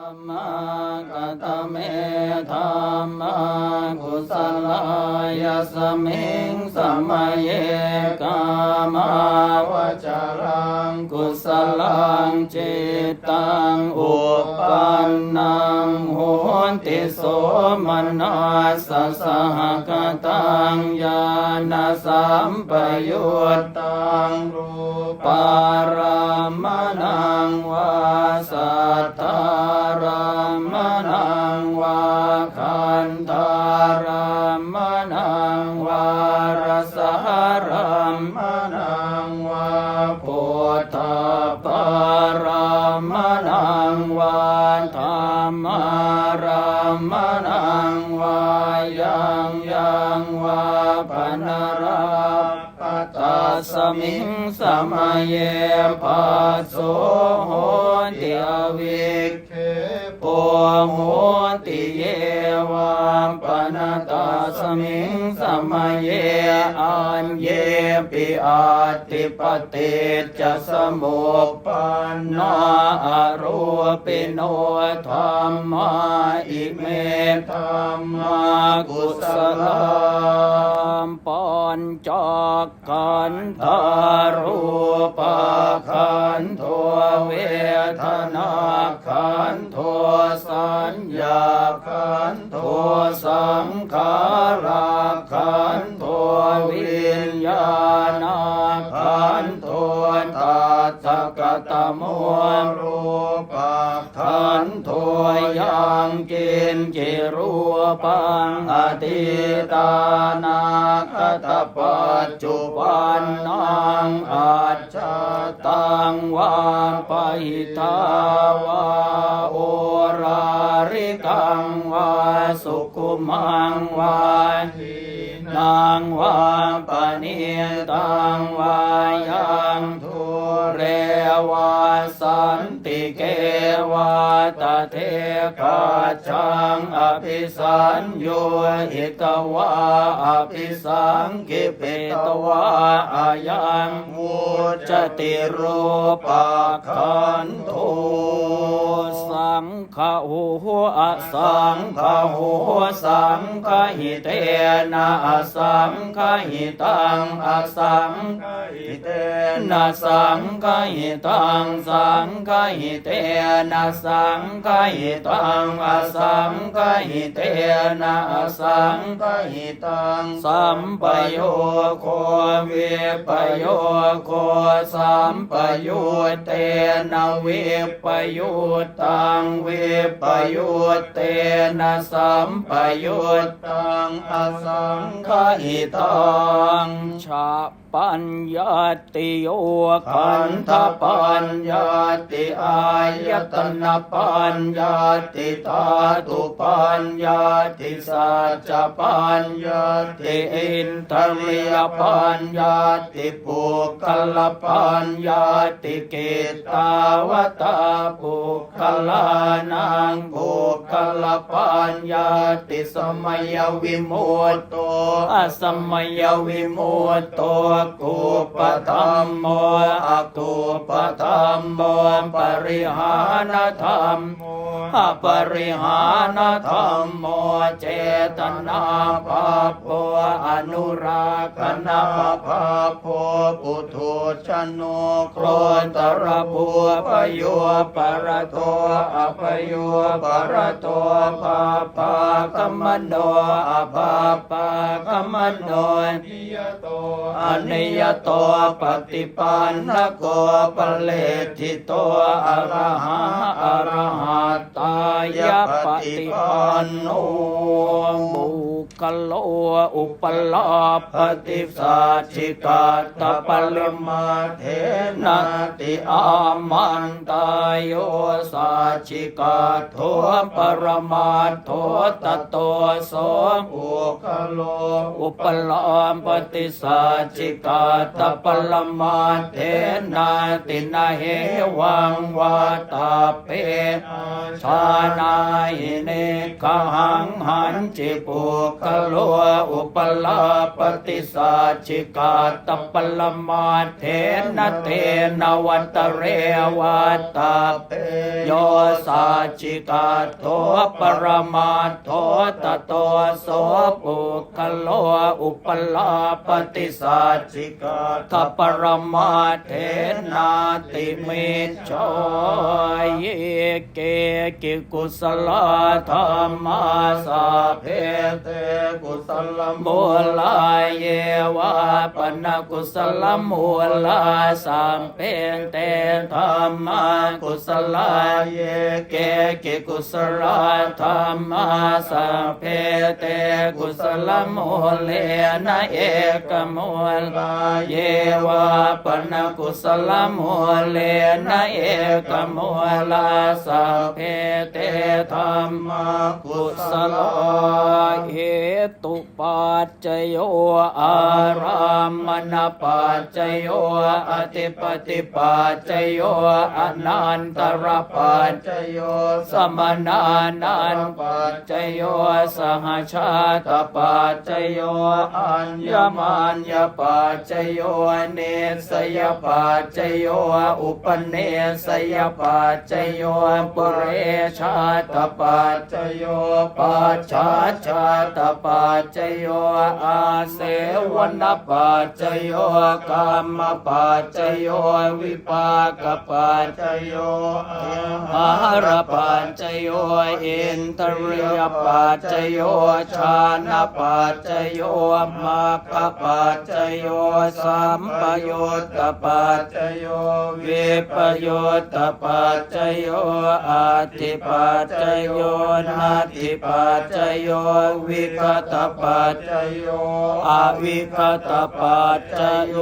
ธรรมกตเมธรรมกุศลายสมิงสมัยเยกามาวจารังกุศลังจิตตังอุปันนังโหนติโสมนัสสหกตังญาณสัมปยุตตังรูปารามนังวาสัทธา งวารสหรามนังวาพุทธปารามนังวาธรรมารามนังวายังยังวาปนราปตัสมิงสมัยเยปัสโสโหติอวิก เคปโหติเยวามปนตาสมิงสมัยเยอันเยปิอาติปติจะสมุปปันนาอรูปิโนธรรมาอิเมธรรมากุศลามปอนจอกขันธารูปขันโทเวทนา ขันโทสัญญาขันโทสังขาราขันโทวิญญาณขันโทตัสสะกตโมรูปขันโทยังกินจิรูปังอติตานาคตปัจจุปันนังอาชาตังวา ปหิตาวาโอราริกังวาสุขุมังวาทีนางวาปณิตังวายังทุเรวาสัน เกวาตเทกาชังอภิสัญโยหิตวาอภิสังกิปิตวาอายังวุจติรูปขันโท สังฆหูอสังฆหูสังฆหิเตนะอสังฆหิตังอสังฆหิเตนะสังฆหิตังสังฆหิเตนะสังฆหิตังอสังฆหิเตนะอสังฆหิตังสัมปโยโควิปโยโคสัมปโยเตนะวิปยุตตังวิปยุตเตนะสัมปยุตตังอสังขหิตังชา ปัญญาติโยขันธปัญญาติอายตนะปัญญาติธาตุปัญญาติสัจปัญญาติอินทรียปัญญาติปุคลปัญญาติเกตาวตาปุคลานังปุคลปัญญาติสมัยวิโมตโตอสมัยวิโมตโตกุปธรรมโมอกุปธรรมโมปริหานธรรม ปริหานธรรมโมเจตนาปาปโปอนุราคณาภาโพปุถุชนโนโครตระบัวปโยปรโตอปโยปรโตปาปากัมมโนอปาปากัมมโนนิยโตอนิยโตปฏิปันนโกปเลทิโตอะระหะอะระหะตาายะปฏิปันโนมู กะโลอุปลาปฏิสัจิกาตปลมาเทนติอามันตายโยสัจิกาโทปรมาโทตโตโสอุคโลอุปลาปฏิสัจิกาตปลมาเทนาตินาเหวังวาตาเปชานายเนกหังหันจิปุคคโลอุปลาปฏิสัจฉิกาตปลมาเทนเทนวันตเรวัตตาเปโยสัจฉิกาโตปรมาโทตโตโสปุคโลอุปลาปฏิสัจฉิกาตปรมาเทนาติมิจโชยเกกิกุสลธรรมาสาเพเตกุสลมูลายเยวะปนกุสลมูลาสัมเพเตธรรมากุสลายเยเกกิกุสลธรรมาสัมเพเตกุสลมูเลนะเอกมูลายเยวะปนกุสลมูเลนะเอกมูลาสัพเพเตธรรมกุศลเหตุปัจจโยอารามณปัจจโยอติปติปัจจโยอนันตรปัจจโยสมนานันปัจจโยสหชาตปัจจโยอัญญมัญญปัจจโยเนสยปัจจโยอุปเนสยปัจจโยปุเรชาตปัจจโยปัจฉาชาตปัจจโยอาเสวนปัจจโยกรรมปัจจโยวิปากปัจจโยอาหารปัจจโยอินทรียปัจจโยชานปัจจโยมัคคปัจจโยสัมปโยตปัจจโยวิปโยตปัจจโยอาติปัจจโยนาติปัจจโยวิคตปัจจโยอวิคตปัจจโย